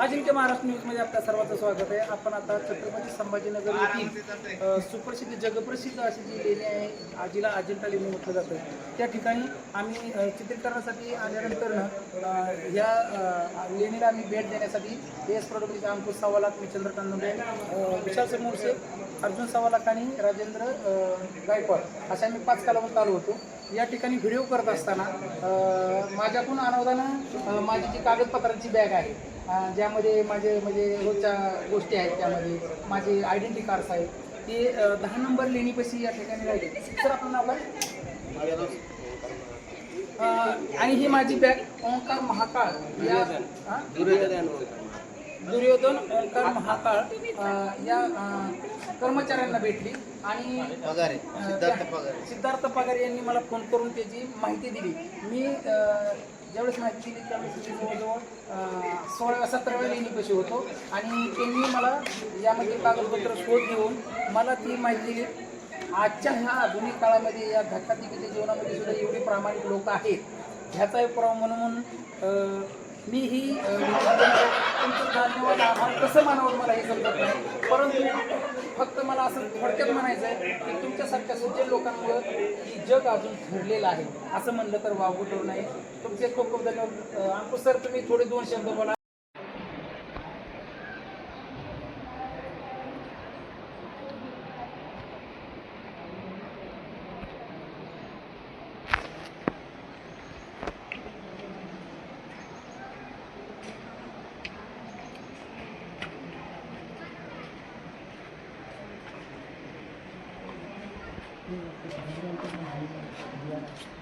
अजिंक्य महाराष्ट्र न्यूजमध्ये आपल्या सर्वांचं स्वागत आहे. आपण आता छत्रपती संभाजीनगर येथील अ, सुप्रसिद्ध जगप्रसिद्ध अशी जी लेणी आहे आजीला अजिंठा लेणी म्हटलं जातं. त्या ठिकाणी आम्ही अ, चित्रीकरणासाठी आल्यानंतर अ, या अ, लेणीला आम्ही भेट देण्यासाठी एस प्रोडक्टचे अंकुश सव्वा लाख मी चंद्रकांत नंदे अ, विशाल समोरसे अर्जुन सव्वा लाख आणि राजेंद्र अ, गायकवाड असे आम्ही पाच कालावत आलो होतो. या ठिकाणी व्हिडिओ करत असताना माझ्याकडून अनावधानं माझी जी कागदपत्रांची बॅग आहे ज्यामध्ये माझे म्हणजे रोजच्या गोष्टी आहेत त्यामध्ये माझे आयडेंटिटी कार्ड्स आहेत ते दहा नंबर लेणीपाशी या ठिकाणी राहिली. सर आपलं नाव काय? आणि ही माझी बॅग ओंकार महाकाळ या हा? दुर्योधन ओंकार महाकाळ या कर्मचाऱ्यांना भेटली आणि पगारे सिद्धार्थ पगारे सिद्धार्थ पगारे यांनी मला फोन करून त्याची माहिती दिली. मी ज्यावेळेस माहिती दिली त्यावेळेस मी जवळजवळ अ, सोळा सतराव्या लेणीपाशी होतो. आणि त्यांनी मला यामध्ये कागदपत्र शोध घेऊन मला ती माहिती दिली. आजच्या ह्या आधुनिक काळामध्ये या धक्कातिकीच्या जीवनामध्ये सुद्धा एवढे प्रामाणिक लोक आहेत. ह्याचा एक पुरावा म्हणून मी ही अ, तुमचं कसं मानावं मला हे समजत नाही. परंतु फक्त मला असं थोडक्यात म्हणायचं आहे की तुमच्यासारख्या सज्जन लोकांमुळं की जग अजून ठरलेलं आहे. असं म्हणलं तर वावगुटव नाही तुमचे खूप खूप धन्यवाद. अंकुश सर तुम्ही थोडे दोन शब्द बोला. 그리고그장병들은아이 들?